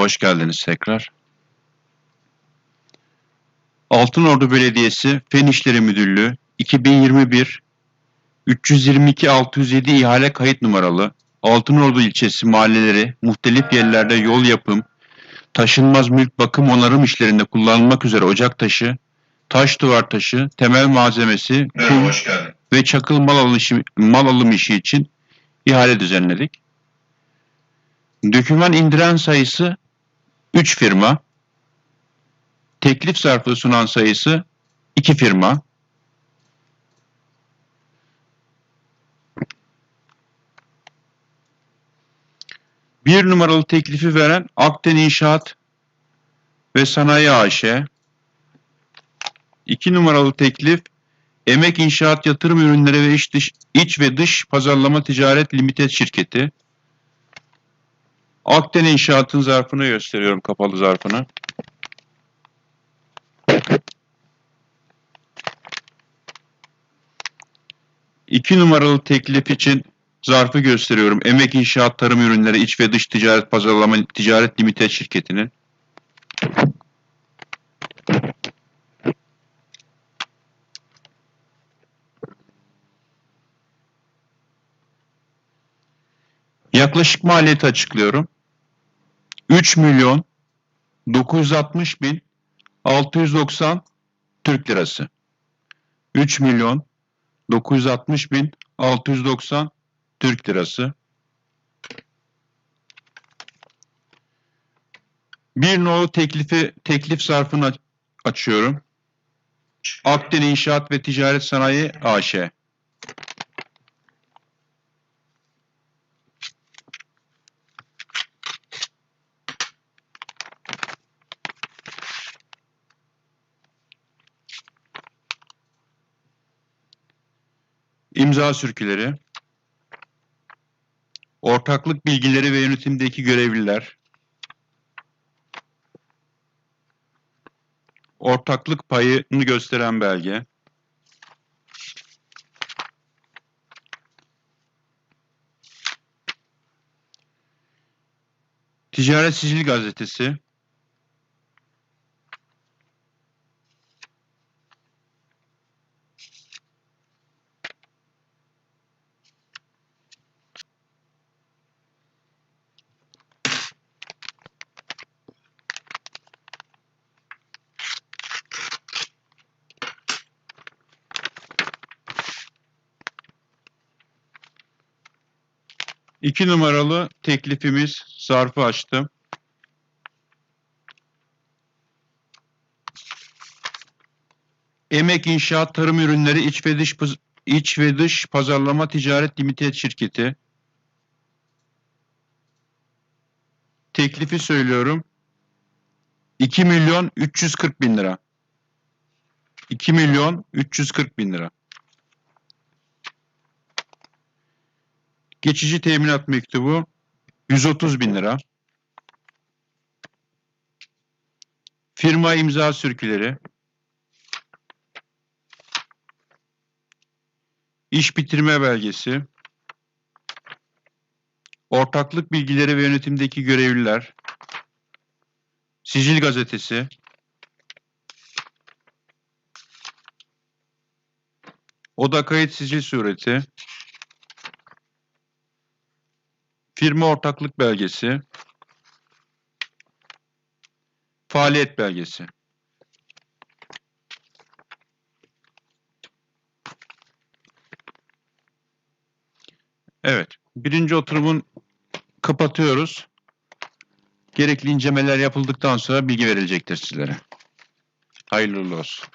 hoş geldiniz tekrar. Altınordu Belediyesi Fen İşleri Müdürlüğü 2021 322 607 ihale kayıt numaralı Altınordu ilçesi mahalleleri muhtelif yerlerde yol yapım, taşınmaz mülk bakım onarım işlerinde kullanılmak üzere ocak taşı, taş duvar taşı, temel malzemesi, kum ve çakıl mal alışı, mal alım işi için ihale düzenledik. Döküman indiren sayısı 3 firma. Teklif zarfı sunan sayısı 2 firma. Bir numaralı teklifi veren Akden İnşaat ve Sanayi AŞ. İki numaralı teklif Emek İnşaat Yatırım Ürünleri ve İç, dış, İç ve Dış Pazarlama Ticaret Limited Şirketi. Akden İnşaat'ın zarfını gösteriyorum, kapalı zarfını. İki numaralı teklif için zarfı gösteriyorum. Emek İnşaat Tarım Ürünleri İç ve Dış Ticaret Pazarlama Ticaret Limited Şirketi'nin. Yaklaşık maliyeti açıklıyorum. 3 milyon 960 bin 690 Türk lirası. 3 milyon 960 bin 690 Türk lirası. Bir nolu teklifi teklif zarfını aç- açıyorum. Akden İnşaat ve Ticaret Sanayi AŞ. İmza sürküleri, ortaklık bilgileri ve yönetimdeki görevliler, ortaklık payını gösteren belge, Ticaret Sicil Gazetesi, İki numaralı teklifimiz zarfı açtım. Emek İnşaat Tarım Ürünleri İç ve Dış İç ve Dış Pazarlama Ticaret Limited Şirketi. Teklifi söylüyorum. 2 milyon 340 bin lira. 2 milyon 340 bin lira. Geçici teminat mektubu 130 bin lira. Firma imza sürküleri. İş bitirme belgesi. Ortaklık bilgileri ve yönetimdeki görevliler. Sicil gazetesi. Oda kayıt sicil sureti. Firma ortaklık belgesi. Faaliyet belgesi. Evet. Birinci oturumun kapatıyoruz. Gerekli incelemeler yapıldıktan sonra bilgi verilecektir sizlere. Hayırlı olsun.